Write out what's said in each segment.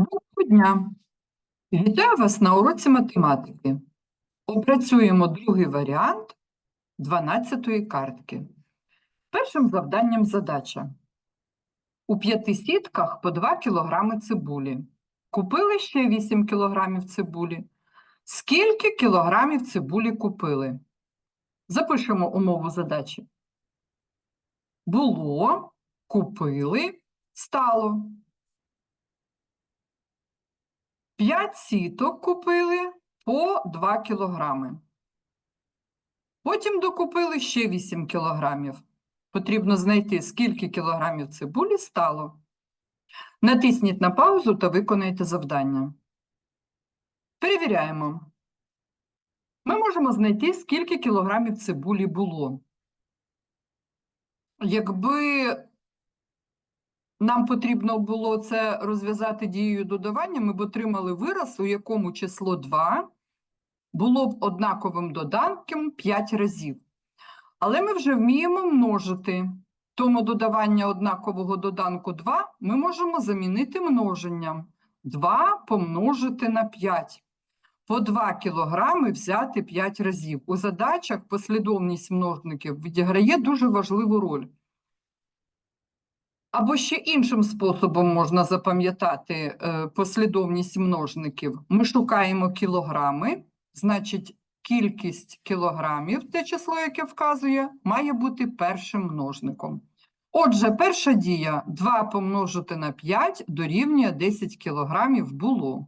Доброго дня! Вітаю вас на уроці математики. Опрацюємо другий варіант 12-ї картки. Першим завданням задача. У п'яти сітках по 2 кг цибулі. Купили ще 8 кг цибулі. Скільки кілограмів цибулі купили? Запишемо умову задачі. Було, купили, стало. П'ять сіток купили по 2 кілограми. Потім докупили ще 8 кілограмів. Потрібно знайти, скільки кілограмів цибулі стало. Натисніть на паузу та виконайте завдання. Перевіряємо. Ми можемо знайти, скільки кілограмів цибулі було. Якби нам потрібно було це розв'язати дією додавання, ми б отримали вираз, у якому число 2 було б однаковим доданком 5 разів. Але ми вже вміємо множити. Тому додавання однакового доданку 2 ми можемо замінити множенням. 2 помножити на 5. По 2 кілограми взяти 5 разів. У задачах послідовність множників відіграє дуже важливу роль. Або ще іншим способом можна запам'ятати е, послідовність множників. Ми шукаємо кілограми, значить, кількість кілограмів, те число, яке вказує, має бути першим множником. Отже, перша дія 2 помножити на 5 дорівнює 10 кілограмів було.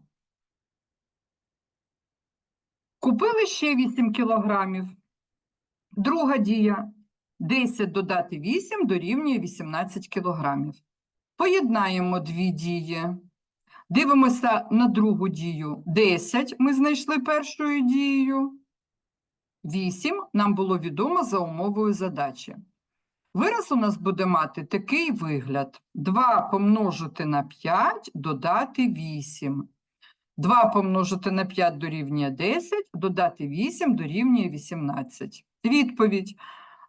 Купили ще 8 кілограмів. Друга дія 10 додати 8 дорівнює 18 кілограмів. Поєднаємо дві дії. Дивимося на другу дію. 10 ми знайшли першою дією. 8 нам було відомо за умовою задачі. Вираз у нас буде мати такий вигляд. 2 помножити на 5 додати 8. 2 помножити на 5 дорівнює 10, додати 8 дорівнює 18. Відповідь.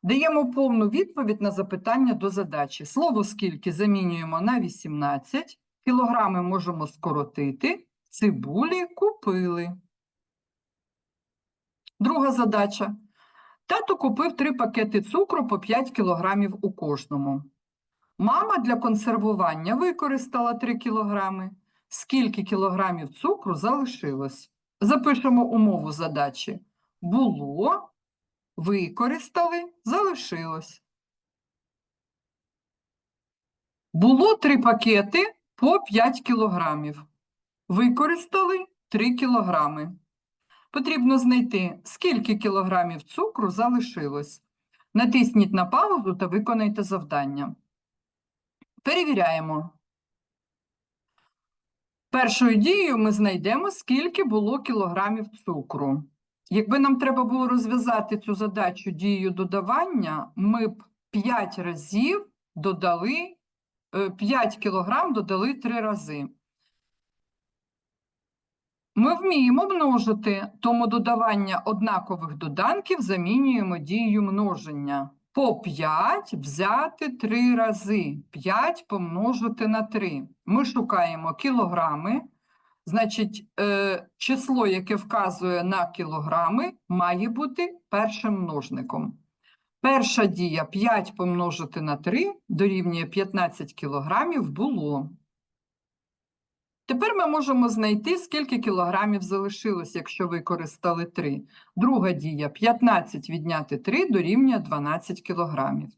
Даємо повну відповідь на запитання до задачі. Слово скільки замінюємо на 18, кілограми можемо скоротити, цибулі купили. Друга задача. Тато купив 3 пакети цукру по 5 кілограмів у кожному. Мама для консервування використала 3 кілограми. Скільки кілограмів цукру залишилось? Запишемо умову задачі. Було використали, залишилось. Було три пакети по 5 кілограмів. Використали 3 кілограми. Потрібно знайти, скільки кілограмів цукру залишилось. Натисніть на паузу та виконайте завдання. Перевіряємо. Першою дією ми знайдемо, скільки було кілограмів цукру. Якби нам треба було розв'язати цю задачу дією додавання, ми б 5 разів додали, 5 кілограм додали 3 рази. Ми вміємо множити, тому додавання однакових доданків замінюємо дією множення. По 5 взяти 3 рази. 5 помножити на 3. Ми шукаємо кілограми. Значить, е, число, яке вказує на кілограми, має бути першим множником. Перша дія 5 помножити на 3 дорівнює 15 кілограмів було. Тепер ми можемо знайти, скільки кілограмів залишилось, якщо використали 3. Друга дія 15 відняти 3 дорівнює 12 кілограмів.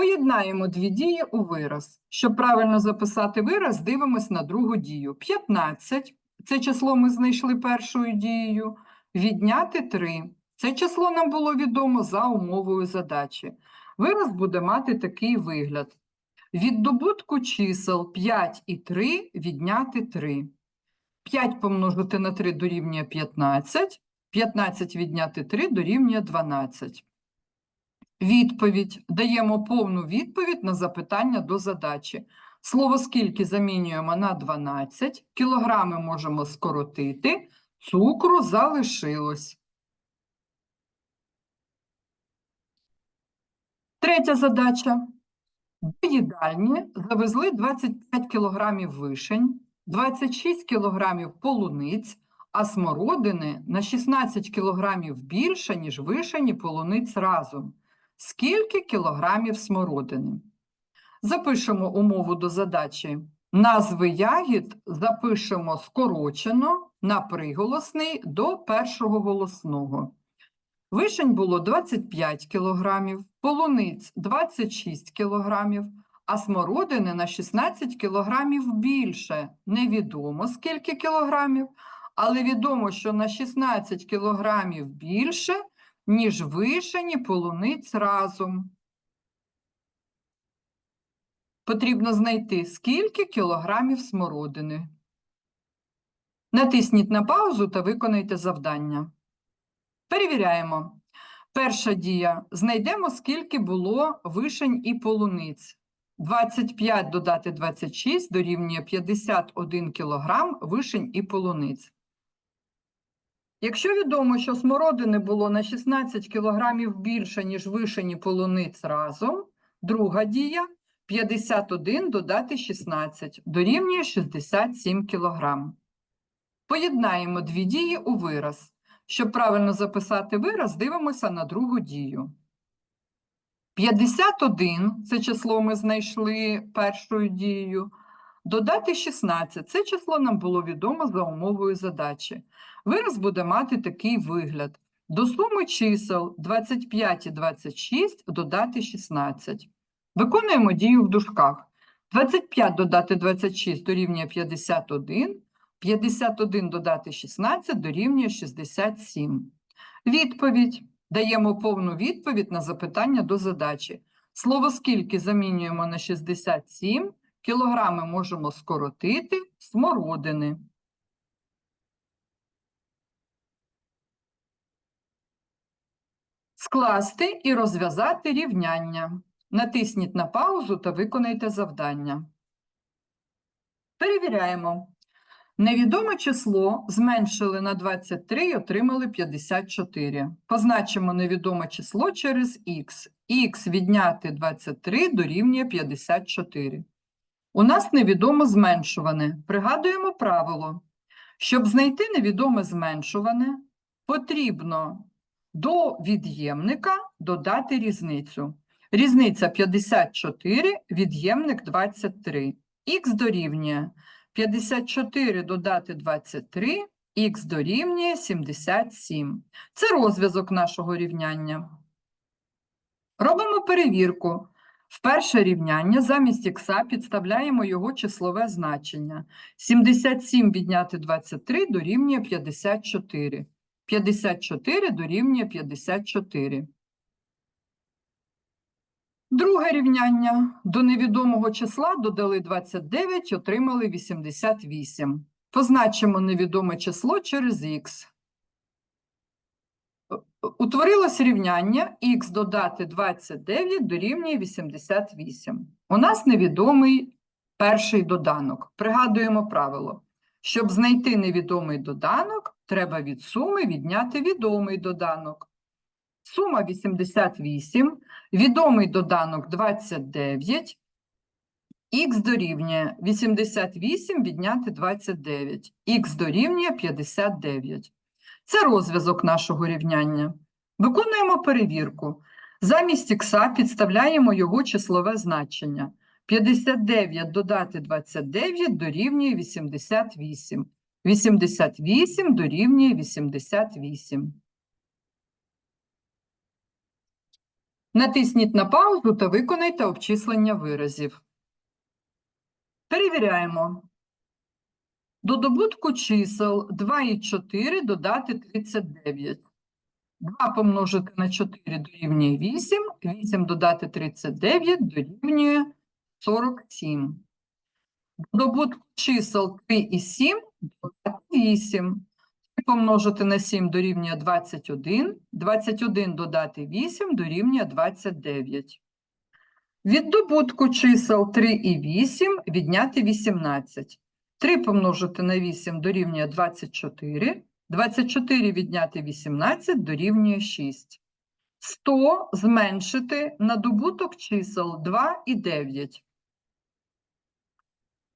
Поєднаємо дві дії у вираз. Щоб правильно записати вираз, дивимось на другу дію. 15 – це число ми знайшли першою дією. Відняти 3 – це число нам було відомо за умовою задачі. Вираз буде мати такий вигляд. Від добутку чисел 5 і 3 відняти 3. 5 помножити на 3 дорівнює 15, 15 відняти 3 дорівнює 12. Відповідь. Даємо повну відповідь на запитання до задачі. Слово скільки замінюємо на 12, кілограми можемо скоротити, цукру залишилось. Третя задача. До їдальні завезли 25 кілограмів вишень, 26 кілограмів полуниць, а смородини на 16 кілограмів більше, ніж вишені полуниць разом. Скільки кілограмів смородини? Запишемо умову до задачі. Назви ягід запишемо скорочено на приголосний до першого голосного. Вишень було 25 кілограмів, полуниць 26 кілограмів, а смородини на 16 кілограмів більше. Невідомо скільки кілограмів, але відомо, що на 16 кілограмів більше, ніж вишені полуниць разом. Потрібно знайти, скільки кілограмів смородини. Натисніть на паузу та виконайте завдання. Перевіряємо. Перша дія. Знайдемо, скільки було вишень і полуниць. 25 додати 26 дорівнює 51 кілограм вишень і полуниць. Якщо відомо, що смородини було на 16 кілограмів більше, ніж вишень і полуниць разом, друга дія – 51 додати 16 дорівнює 67 кілограм. Поєднаємо дві дії у вираз. Щоб правильно записати вираз, дивимося на другу дію. 51 – це число ми знайшли першою дією. Додати 16 – це число нам було відомо за умовою задачі. Вираз буде мати такий вигляд. До суми чисел 25 і 26 додати 16. Виконуємо дію в дужках. 25 додати 26 дорівнює 51, 51 додати 16 дорівнює 67. Відповідь. Даємо повну відповідь на запитання до задачі. Слово «скільки» замінюємо на 67, кілограми можемо скоротити, смородини. Скласти і розв'язати рівняння. Натисніть на паузу та виконайте завдання. Перевіряємо. Невідоме число зменшили на 23 і отримали 54. Позначимо невідоме число через х. х відняти 23 дорівнює 54. У нас невідомо зменшуване. Пригадуємо правило. Щоб знайти невідоме зменшуване, потрібно до від'ємника додати різницю. Різниця 54, від'ємник 23. Х дорівнює 54 додати 23, х дорівнює 77. Це розв'язок нашого рівняння. Робимо перевірку. В перше рівняння замість х підставляємо його числове значення. 77 відняти 23 дорівнює 54. 54 дорівнює 54. Друге рівняння. До невідомого числа додали 29, отримали 88. Позначимо невідоме число через х. Утворилось рівняння х додати 29 дорівнює 88. У нас невідомий перший доданок. Пригадуємо правило. Щоб знайти невідомий доданок, треба від суми відняти відомий доданок. Сума 88, відомий доданок 29, х дорівнює 88 відняти 29, х дорівнює 59. Це розв'язок нашого рівняння. Виконуємо перевірку. Замість х підставляємо його числове значення. 59 додати 29 дорівнює 88. 88 дорівнює 88. Натисніть на паузу та виконайте обчислення виразів. Перевіряємо. До добутку чисел 2 і 4 додати 39. 2 помножити на 4 дорівнює 8, 8 додати 39 дорівнює 47. До добутку чисел 3 і 7 додати 8 3 помножити на 7 дорівнює 21, 21 додати 8 дорівнює 29. Від добутку чисел 3 і 8 відняти 18. 3 помножити на 8 дорівнює 24, 24 відняти 18 дорівнює 6. 100 зменшити на добуток чисел 2 і 9.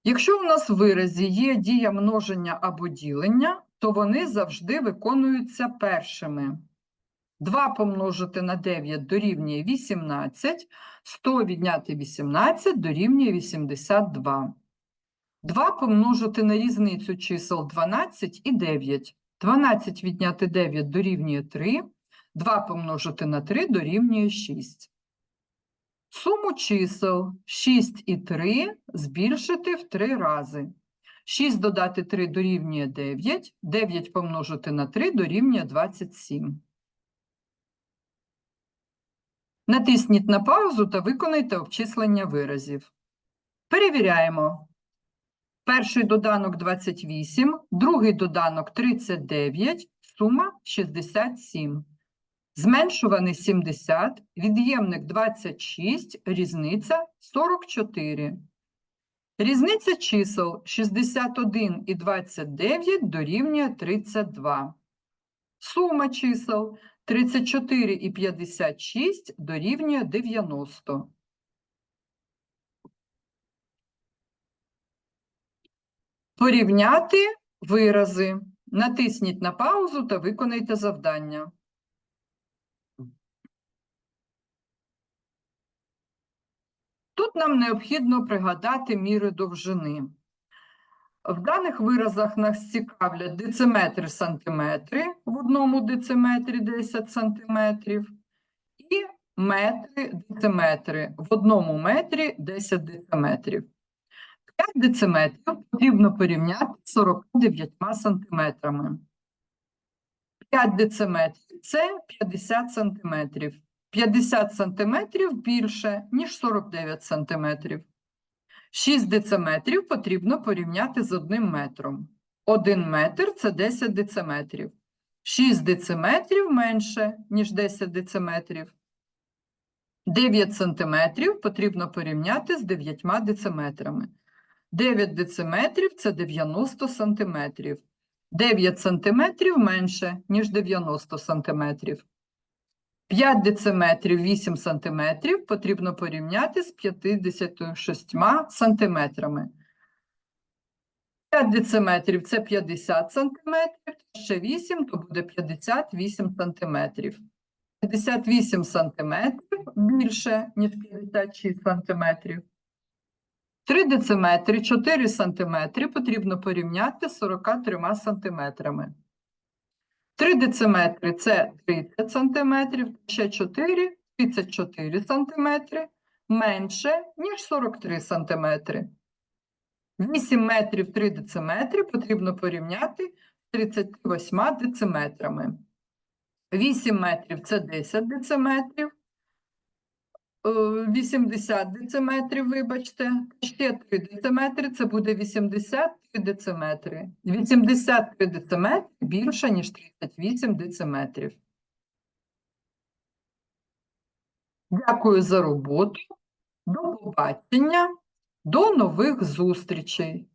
Якщо у нас в виразі є дія множення або ділення, то вони завжди виконуються першими. 2 помножити на 9 дорівнює 18, 100 відняти 18 дорівнює 82. 2 помножити на різницю чисел 12 і 9. 12 відняти 9 дорівнює 3, 2 помножити на 3 дорівнює 6. Суму чисел 6 і 3 збільшити в 3 рази. 6 додати 3 дорівнює 9, 9 помножити на 3 дорівнює 27. Натисніть на паузу та виконайте обчислення виразів. Перевіряємо. Перший доданок 28, другий доданок 39, сума 67. Зменшуваний 70, від'ємник 26, різниця 44. Різниця чисел 61 і 29 дорівнює 32. Сума чисел 34 і 56 дорівнює 90. Порівняти вирази. Натисніть на паузу та виконайте завдання. Тут нам необхідно пригадати міри довжини. В даних виразах нас цікавлять дециметри сантиметри, в одному дециметрі 10 сантиметрів, і метри дециметри, в одному метрі 10 дециметрів. 5 дециметрів потрібно порівняти з 49 сантиметрами. 5 дециметрів – це 50 сантиметрів. 50 сантиметрів більше, ніж 49 сантиметрів. 6 дециметрів потрібно порівняти з 1 метром. 1 метр – це 10 дециметрів. 6 дециметрів менше, ніж 10 дециметрів. 9 сантиметрів потрібно порівняти з 9 дециметрами. 9 дециметрів – це 90 сантиметрів. 9 сантиметрів менше, ніж 90 сантиметрів. 5 дециметрів 8 сантиметрів потрібно порівняти з 56 сантиметрами. 5 дециметрів – це 50 сантиметрів, ще 8 – то буде 58 сантиметрів. 58 сантиметрів більше, ніж 56 сантиметрів. 3 дециметри, 4 сантиметри потрібно порівняти з 43 сантиметрами. 3 дециметри – це 30 сантиметрів, ще 4 – 34 сантиметри, менше, ніж 43 сантиметри. 8 метрів 3 дециметри потрібно порівняти з 38 дециметрами. 8 метрів – це 10 дециметрів, 80 дециметрів, вибачте, ще 3 дециметри, це буде 83 дециметри. 83 дециметри більше, ніж 38 дециметрів. Дякую за роботу. До побачення. До нових зустрічей.